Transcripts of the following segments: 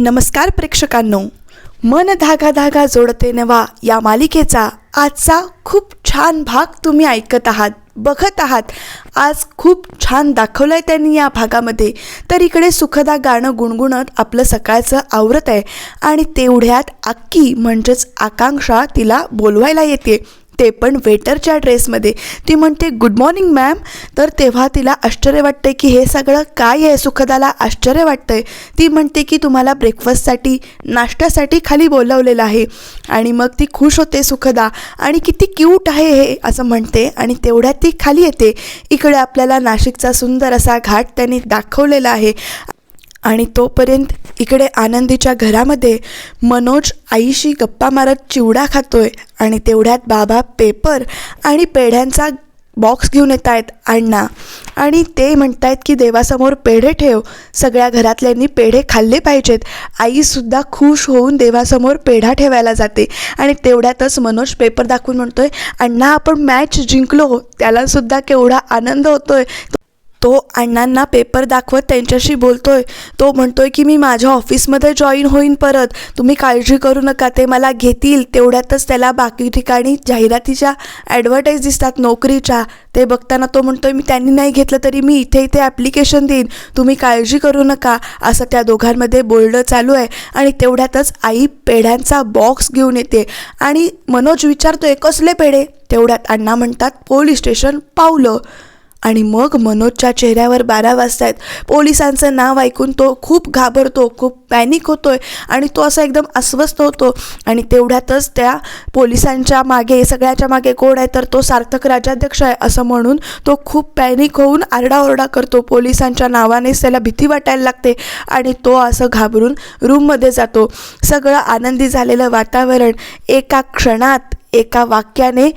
नमस्कार प्रेक्षकांनो. मन धागा धागा जोडते नवा या मालिकेचा आजचा खूप छान भाग तुम्ही ऐकत आहात बघत आहात. आज खूप छान दाखवलं आहे त्यांनी या भागामध्ये. तर इकडे सुखदा गाणं गुणगुणत आपलं सकाळचं आवरत आहे आणि तेवढ्यात अक्की म्हणजेच आकांक्षा तिला बोलवायला येते. ते पण वेटरच्या ड्रेसमध्ये. ती म्हणते गुड मॉर्निंग मॅम तर तेव्हा तिला आश्चर्य वाटते की हे सगळं काय आहे? सुखदाला आश्चर्य वाटतंय. ती म्हणते की तुम्हाला ब्रेकफास्टसाठी नाश्त्यासाठी खाली बोलावलेलं आहे. आणि मग ती खुश होते सुखदा. आणि किती क्यूट आहे हे असं म्हणते. आणि तेवढ्यात ती खाली येते. इकडे आपल्याला नाशिकचा सुंदर असा घाट त्यांनी दाखवलेला आहे. आणि तोपर्यंत इकडे आनंदीच्या घरामध्ये मनोज आईशी गप्पा मारत चिवडा खातोय आणि तेवढ्यात बाबा पेपर आणि पेढ्यांचा बॉक्स घेऊन येत आहेत अण्णा. आणि ते म्हणत आहेत की देवासमोर पेढे ठेव. सगळ्या घरातल्यांनी पेढे खाल्ले पाहिजेत. आईसुद्धा खुश होऊन देवासमोर पेढा ठेवायला जाते. आणि तेवढ्यातच मनोज पेपर दाखवून म्हणतोय अण्णा आपण मॅच जिंकलो. त्यालासुद्धा केवढा आनंद होतोय. तो अण्णांना पेपर दाखवत त्यांच्याशी बोलतोय. तो म्हणतोय की मी माझ्या ऑफिसमध्ये जॉईन होईन परत. तुम्ही काळजी करू नका. ते मला घेतील. तेवढ्यातच त्याला बाकी ठिकाणी जाहिरातीच्या ॲडव्हर्टाईज दिसतात नोकरीच्या. ते बघताना तो म्हणतोय मी त्यांनी नाही घेतलं तरी मी इथे इथे ॲप्लिकेशन देईन. तुम्ही काळजी करू नका. असं त्या दोघांमध्ये बोलणं चालू आहे. आणि तेवढ्यातच आई पेढ्यांचा बॉक्स घेऊन येते. आणि मनोज विचारतोय कसले पेढे? तेवढ्यात अण्णा म्हणतात पोलीस स्टेशन पावलं. आणि मग मनोजच्या चेहऱ्यावर बारा वाजतायत. पोलिसांचं नाव ऐकून तो खूप घाबरतो खूप पॅनिक होतोय आणि तो असा एकदम अस्वस्थ होतो. आणि तेवढ्यातच त्या पोलिसांच्या मागे सगळ्याच्या मागे कोण आहे तर तो सार्थक राजाध्यक्ष आहे असं म्हणून तो खूप पॅनिक होऊन आरडाओरडा करतो. पोलिसांच्या नावानेच त्याला भीती वाटायला लागते आणि तो असं घाबरून रूममध्ये जातो. सगळं आनंदी झालेलं वातावरण एका क्षणात एका वाक्याने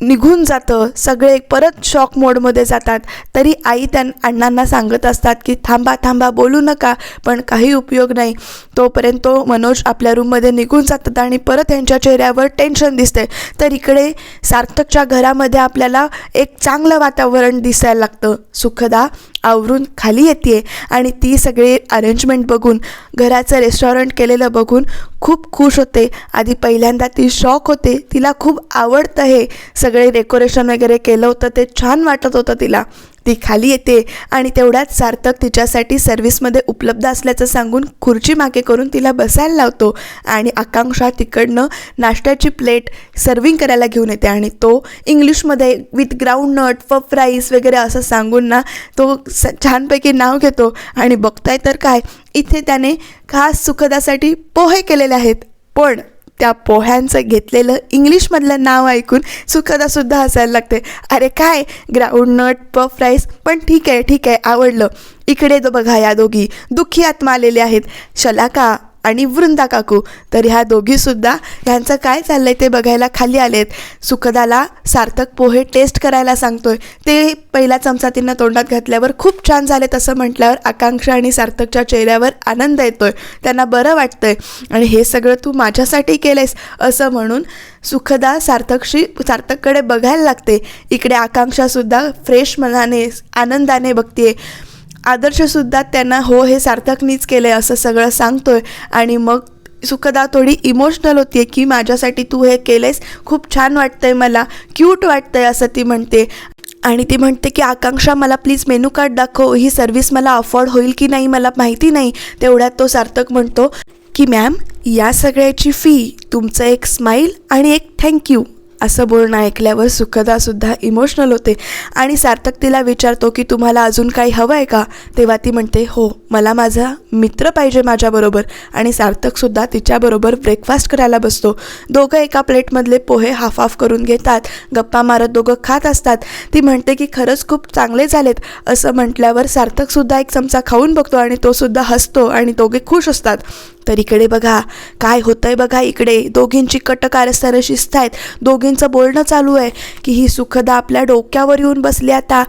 निघून जातं. सगळे परत शॉक मोडमध्ये जातात. तरी आई त्या अण्णांना सांगत असतात की थांबा थांबा बोलू नका पण काही उपयोग नाही. तोपर्यंत तो मनोज आपल्या रूममध्ये निघून जातात आणि परत यांच्या चेहऱ्यावर टेन्शन दिसते तर इकडे सार्थकच्या घरामध्ये आपल्याला एक चांगलं वातावरण दिसायला लागतं. सुखदा आवरून खाली येते आणि ती सगळी अरेंजमेंट बघून घराचं रेस्टॉरंट केलेलं बघून खूप खुश होते. आधी पहिल्यांदा ती शॉक होते. तिला खूप आवडतं हे. सगळे डेकोरेशन वगैरे केलं होतं. ते छान वाटत होतं तिला. ती खाली येते आणि तेवढ्यात सार्थक तिच्यासाठी सर्व्हिसमध्ये उपलब्ध असल्याचं सांगून खुर्ची मागे करून तिला बसायला लावतो आणि आकांक्षा तिकडनं नाश्त्याची प्लेट सर्विंग करायला घेऊन येते आणि तो इंग्लिशमध्ये with ground nut puff rice वगैरे असं सांगून ना तो स छानपैकी नाव घेतो आणि बघताय तर काय इथे त्याने खास सुखदासाठी पोहे केलेले आहेत. पण त्या पोह्यांचं घेतलेलं इंग्लिशमधलं नाव ऐकून सुखदासुद्धा हसायला लागते. अरे काय? ग्राउंडनट पफ राईस पण ठीक आहे ठीक आहे आवडलं. इकडे तो बघा या दोघी. दुःखी आत्मा आलेले आहेत. शलाका आणि वृंदा काकू. तर ह्या दोघीसुद्धा ह्यांचं काय चाललं आहे ते बघायला खाली आलेत. सुखदाला सार्थक पोहे टेस्ट करायला सांगतोय. ते पहिला चमचा तिनं तोंडात घातल्यावर खूप छान झाले तसं म्हटल्यावर आकांक्षा आणि सार्थकच्या चेहऱ्यावर आनंद येतोय. त्यांना बरं वाटतंय. आणि हे सगळं तू माझ्यासाठी केलंयस असं म्हणून सुखदा सार्थकशी सार्थककडे बघायला लागते. इकडे आकांक्षासुद्धा फ्रेश मनाने आनंदाने बघते आदर्शसुद्धा त्यांना हो हे सार्थकनीच केलं आहे असं सगळं सांगतोय. आणि मग सुखदा थोडी इमोशनल होती आहे की माझ्यासाठी तू हे केलेस खूप छान वाटतंय मला क्यूट वाटतंय असं ती म्हणते. आणि ती म्हणते की आकांक्षा मला प्लीज मेनू कार्ड दाखव ही सर्विस मला अफोर्ड होईल की नाही मला माहिती नाही. तेवढ्यात तो सार्थक म्हणतो की मॅम या सगळ्याची फी तुमचं एक स्माईल आणि एक थँक्यू असं बोलणं ऐकल्यावर सुखदासुद्धा इमोशनल होते. आणि सार्थक तिला विचारतो की तुम्हाला अजून काही हवं आहे का? तेव्हा ती म्हणते हो मला माझा मित्र पाहिजे माझ्याबरोबर. आणि सार्थकसुद्धा तिच्याबरोबर ब्रेकफास्ट करायला बसतो. दोघं एका प्लेटमधले पोहे हाफ हाफ करून घेतात. गप्पा मारत दोघं खात असतात. ती म्हणते की खरंच खूप चांगले झालेत. असं म्हटल्यावर सार्थकसुद्धा एक चमचा खाऊन बघतो आणि तोसुद्धा हसतो आणि दोघे खुश असतात. तर इकडे बघा काय होतंय बघा इकडे. दोघींची कटकारस्थानं असताना शिस्त आहेत. दोघींचं बोलणं चालू आहे की ही सुखदा आपल्या डोक्यावर येऊन बसली आता.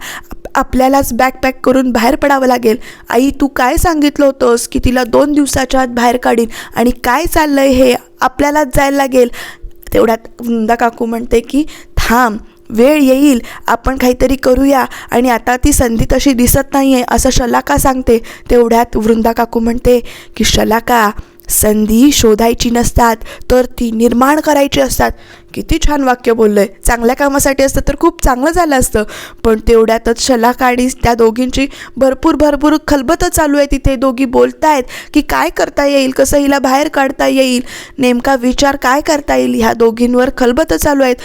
आपल्यालाच बॅग पॅक करून बाहेर पडावं लागेल. आई तू काय सांगितलं होतंस की तिला दोन दिवसाच्या आत बाहेर काढीन? आणि काय चाललं आहे हे आपल्यालाच जायला लागेल? तेवढ्यात वृंदा काकू म्हणते की थांब वेळ येईल. आपण काहीतरी करूया. आणि आता ती संधी तशी दिसत नाही आहे असं शलाका सांगते. तेवढ्यात वृंदा काकू म्हणते की शलाका संधी शोधायची नसतात तर ती निर्माण करायची असतात. किती छान वाक्य बोललं आहे चांगल्या कामासाठी असतं तर खूप चांगलं झालं असतं. पण तेवढ्यातच शलाक आणि त्या दोघींची भरपूर भरपूर खलबतं चालू आहे. तिथे दोघी बोलतायत की काय करता येईल कसं हिला बाहेर काढता येईल नेमका विचार काय करता येईल ह्या दोघींवर खलबतं चालू आहेत.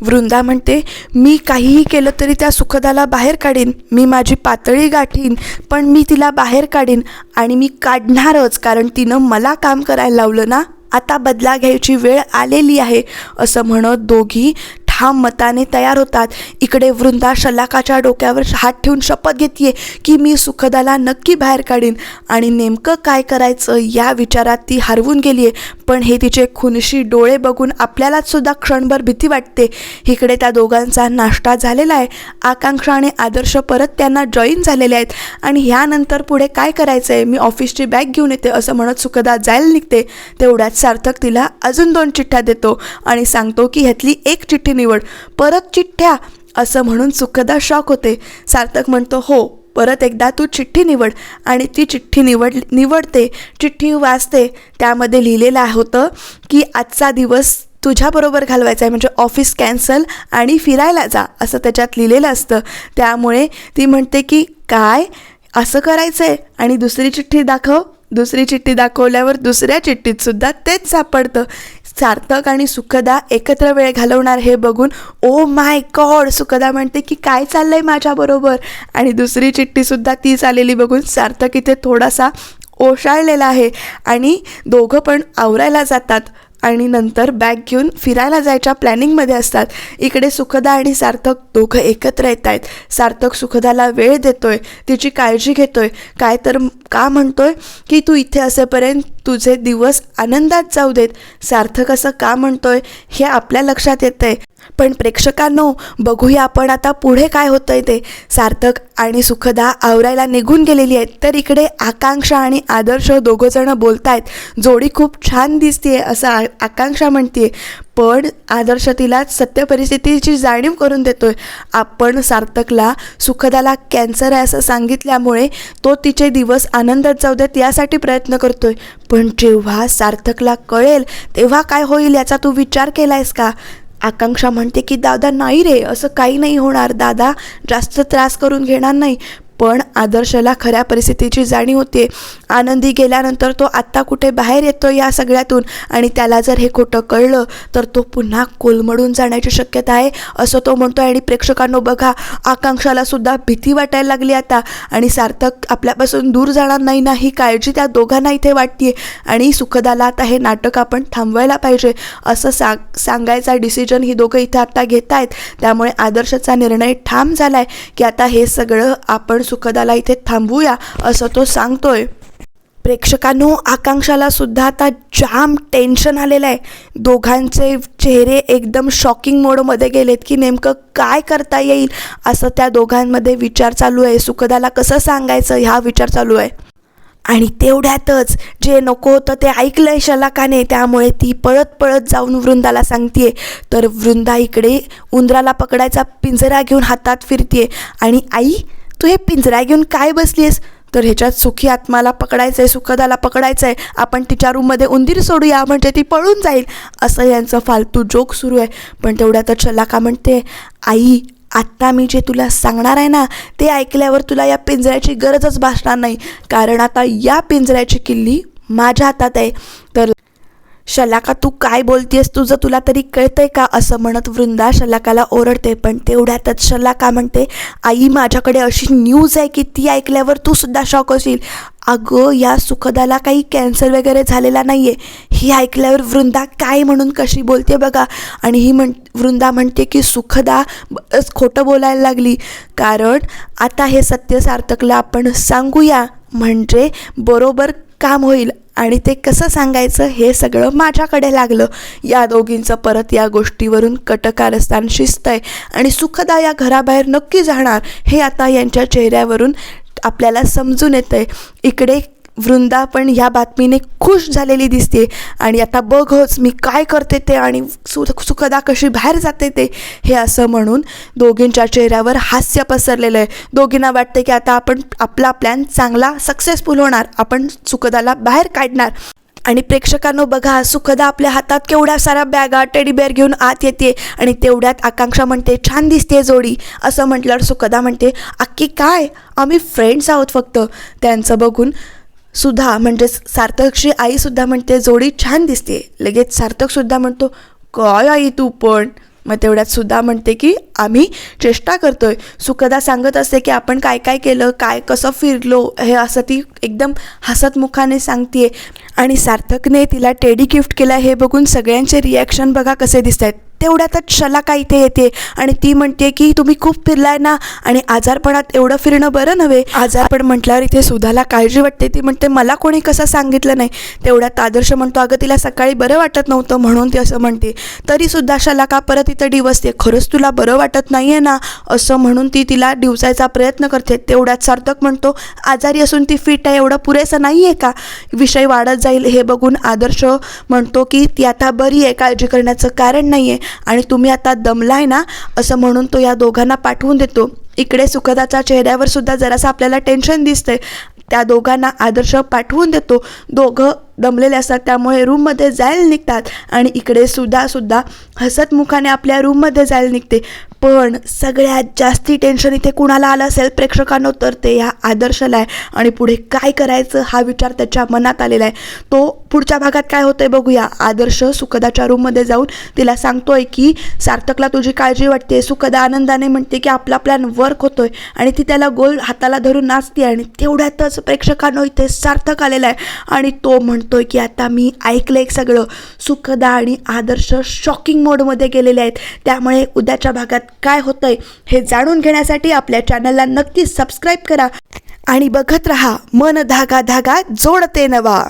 वृंदा म्हणते मी काहीही केलं तरी त्या सुखदाला बाहेर काढीन. मी माझी पातळी गाठीन पण मी तिला बाहेर काढीन आणि मी काढणारच कारण तिनं मला काम करायला लावलं ना आता बदला घ्यायची वेळ आलेली आहे असं म्हणत दोघी ठाम मताने तयार होतात. इकडे वृंदा शलाकाच्या डोक्यावर हात ठेवून शपथ घेते की मी सुखदाला नक्की बाहेर काढीन. आणि नेमकं काय करायचं या विचारात ती हरवून गेली आहे पण हे तिचे खुनशी डोळे बघून आपल्यालाच सुद्धा क्षणभर भीती वाटते. इकडे त्या दोघांचा नाश्ता झालेला आहे. आकांक्षा आणि आदर्श परत त्यांना जॉईन झालेले आहेत. आणि ह्यानंतर पुढे काय करायचं आहे मी ऑफिसची बॅग घेऊन येते असं म्हणत सुखदा जायला निघते. तेवढ्यात सार्थक तिला अजून दोन चिठ्ठ्या देतो आणि सांगतो की ह्यातली एक चिठ्ठी निवड. परत चिठ्ठ्या असं म्हणून सुखदा शॉक होते. सार्थक म्हणतो हो परत एकदा तू चिठ्ठी निवड. आणि ती चिठ्ठी निवड निवडते चिठ्ठी वाचते. त्यामध्ये लिहिलेलं होतं की आजचा दिवस तुझ्याबरोबर घालवायचा आहे म्हणजे ऑफिस कॅन्सल आणि फिरायला जा असं त्याच्यात लिहिलेलं असतं. त्यामुळे ती म्हणते की काय? असं करायचं आहे आणि दुसरी चिठ्ठी दाखव. दुसरी चिठ्ठी दाखवल्यावर दुसऱ्या चिठ्ठीत सुद्धा तेच सापडतं. सार्थक आणि सुखदा एकत्र वेळ घालवणार हे बघून ओ माय गॉड सुखदा म्हणते की काय चाललंय माझ्याबरोबर आणि दुसरी चिठ्ठीसुद्धा तीच आलेली बघून सार्थक इथे थोडासा ओशाळलेला आहे आणि दोघं पण आवरायला जातात. आणि नंतर बॅग घेऊन फिरायला जायच्या प्लॅनिंगमध्ये असतात. इकडे सुखदा आणि सार्थक दोघं एकत्र येत आहेत सार्थक सुखदाला वेळ देतोय तिची काळजी घेतोय. काय तर का म्हणतोय की तू इथे असेपर्यंत तुझे दिवस आनंदात जाऊ देत. सार्थक असं का म्हणतोय हे आपल्या लक्षात येतंय. पण प्रेक्षकांनो बघूया आपण आता पुढे काय होतं आहे ते. सार्थक आणि सुखदा आवरायला निघून गेलेली आहेत तर इकडे आकांक्षा आणि आदर्श दोघंजणं बोलतायत. जोडी खूप छान दिसतीये असं आ आकांक्षा म्हणते पण आदर्श तिला सत्य परिस्थितीची जाणीव करून देतोय. आपण सार्थकला सुखदाला कॅन्सर आहे असं सांगितल्यामुळे तो तिचे दिवस आनंदात जाऊ देत यासाठी प्रयत्न करतोय. पण जेव्हा सार्थकला कळेल तेव्हा काय होईल याचा तू विचार केला आहेस का? आकांक्षा म्हणते की दादा नाही रे असं काही नाही होणार. दादा जास्त त्रास करून घेणार नाही. पण आदर्शला खऱ्या परिस्थितीची जाणीव होते आनंदी गेल्यानंतर तो आत्ता कुठे बाहेर येतो या सगळ्यातून? आणि त्याला जर हे खोटं कळलं तर तो पुन्हा कोलमडून जाण्याची शक्यता आहे असं तो म्हणतो आणि प्रेक्षकांनो बघा आकांक्षाला सुद्धा भीती वाटायला लागली आता. आणि सार्थक आपल्यापासून दूर जाणार नाही ना ही काळजी त्या दोघांना इथे वाटते आणि सुखदाला आता हे नाटक आपण थांबवायला पाहिजे असं सांग सांगायचा डिसिजन ही दोघं इथे आता घेत आहेत त्यामुळे आदर्शचा निर्णय ठाम झाला आहे की आता हे सगळं आपण सुखदाला इथे थांबूया असं तो सांगतोय. प्रेक्षकांनो आकांक्षाला सुद्धा आता जाम टेन्शन आलेलं आहे. दोघांचे चेहरे एकदम शॉकिंग मोडमध्ये गेलेत की नेमकं काय करता येईल असं त्या दोघांमध्ये विचार चालू आहे. सुखदाला कसं सांगायचं ह्या विचार चालू आहे. आणि तेवढ्यातच जे नको होतं ते ऐकलंय शलाकाने त्यामुळे ती पळत पळत जाऊन वृंदाला सांगतेय. तर वृंदा इकडे उंदराला पकडायचा पिंजरा घेऊन हातात फिरतेय. आणि आई तू हे पिंजरा घेऊन काय बसली आहेस तर ह्याच्यात सुखी आत्माला पकडायचं आहे सुखदाला पकडायचं आहे आपण तिच्या रूममध्ये उंदीर सोडूया म्हणजे ती पळून जाईल. असं यांचं फालतू जोक सुरू आहे. पण तेवढ्यातच शलाका म्हणते आई आत्ता मी जे तुला सांगणार आहे ना ते ऐकल्यावर तुला या पिंजऱ्याची गरजच भासणार नाही. कारण आता या पिंजऱ्याची किल्ली माझ्या हातात आहे. तर शलाका तू काय बोलतेस तुझं तुला तरी कळतंय का? असं म्हणत वृंदा शलाकाला ओरडते पण तेवढ्यातच शलाका म्हणते आई माझ्याकडे अशी न्यूज आहे की ती ऐकल्यावर तू सुद्धा शॉक होशील. अगं या सुखदाला काही कॅन्सर वगैरे झालेला नाही आहे ही ऐकल्यावर वृंदा काय म्हणून कशी बोलते बघा. आणि ही म्हण वृंदा म्हणते की सुखदा खोटं बोलायला लागली. कारण आता हे सत्य सार्थकला आपण सांगूया. म्हणजे बरोबर काम होईल. आणि ते कसं सांगायचं हे सगळं माझ्याकडे लागलं. या दोघींचं परत या गोष्टीवरून कटकारस्थान शिजतंय आणि सुखदा या घराबाहेर नक्की जाणार हे आता यांच्या चेहऱ्यावरून आपल्याला समजून येतं आहे इकडे वृंदा पण ह्या बातमीने खुश झालेली दिसते. आणि आता बघच मी काय करते ते आणि सु सुखदा कशी बाहेर जाते ते हे असं म्हणून दोघींच्या चेहऱ्यावर हास्य पसरलेलं आहे. दोघींना वाटते की आता आपण आपला प्लॅन चांगला सक्सेसफुल होणार. आपण सुखदाला बाहेर काढणार. आणि प्रेक्षकांनो बघा सुखदा आपल्या हातात केवढ्या साऱ्या बॅगा टेडी बेअर घेऊन आत येते. आणि तेवढ्यात आकांक्षा म्हणते छान दिसते जोडी. असं म्हटल्यावर सुखदा म्हणते अक्की काय? आम्ही फ्रेंड्स आहोत फक्त. त्यांचं बघून सुद्धा म्हणजेच सार्थकची आईसुद्धा म्हणते जोडी छान दिसते. लगेच सार्थकसुद्धा म्हणतो काय आई तू पण. मग तेवढ्यात सुद्धा म्हणते की आम्ही चेष्टा करतोय. सुखदा सांगत असते की आपण काय काय केलं काय कसं फिरलो? हे असं ती एकदम हसतमुखाने सांगते आणि सार्थकने तिला टेडी गिफ्ट केला हे बघून सगळ्यांचे रिॲक्शन बघा कसे दिसत आहेत तेवढ्यातच शलाका इथे येते आणि ती म्हणते की तुम्ही खूप फिरलाय ना आणि आजारपणात एवढं फिरणं बरं नव्हे. आजारपण म्हटल्यावर इथे सुधाला काळजी वाटते. ती म्हणते मला कोणी कसं सांगितलं नाही? तेवढ्यात आदर्श म्हणतो अगं तिला सकाळी बरं वाटत नव्हतं म्हणून ती असं म्हणते. तरीसुद्धा शलाका परत इथं डिवसते. खरंच तुला बरं वाटत नाही आहे ना? असं म्हणून ती तिला डिवसायचा प्रयत्न करते. तेवढ्यात सार्थक म्हणतो आजारी असून ती फिट आहे एवढं पुरेसं नाही आहे का? विषय वाढत जाईल. हे बघून आदर्श म्हणतो की ती आता बरी आहे काळजी करण्याचं कारण नाही आहे आणि तुम्ही आता दमलाय ना असं म्हणून तो या दोघांना पाठवून देतो. इकडे सुखदाच्या चेहऱ्यावर सुद्धा जरासं आपल्याला टेन्शन दिसतंय. त्या दोघांना आदर्श पाठवून देतो. दोघं दमलेले असतात. त्यामुळे रूममध्ये जायला निघतात. आणि इकडे सुद्धा सुद्धा हसतमुखाने आपल्या रूममध्ये जायला निघते. पण सगळ्यात जास्ती टेन्शन इथे कुणाला आलं असेल? प्रेक्षकांनो तर ते ह्या आदर्शला आहे. आणि पुढे काय करायचं हा विचार त्याच्या मनात आलेला आहे. तो पुढच्या भागात काय होतंय बघूया. आदर्श सुखदाच्या रूममध्ये जाऊन तिला सांगतोय की सार्थकला तुझी काळजी वाटते सुखदा आनंदाने म्हणते की आपला प्लॅन वर्क होतोय. आणि ती त्याला गोल हाताला धरून नाचते आणि तेवढ्यातच प्रेक्षकांनो इथे सार्थक आलेला आहे. आणि तो म्हणतोय की आता मी ऐकलंय सगळं. सुखदा आणि आदर्श शॉकिंग मोडमध्ये गेलेले आहेत. त्यामुळे उद्याच्या भागात काय होतंय हे जाणून घेण्यासाठी आपल्या चॅनलला नक्की सबस्क्राईब करा. आणि बघत रहा मन धागा धागा जोडते नवा.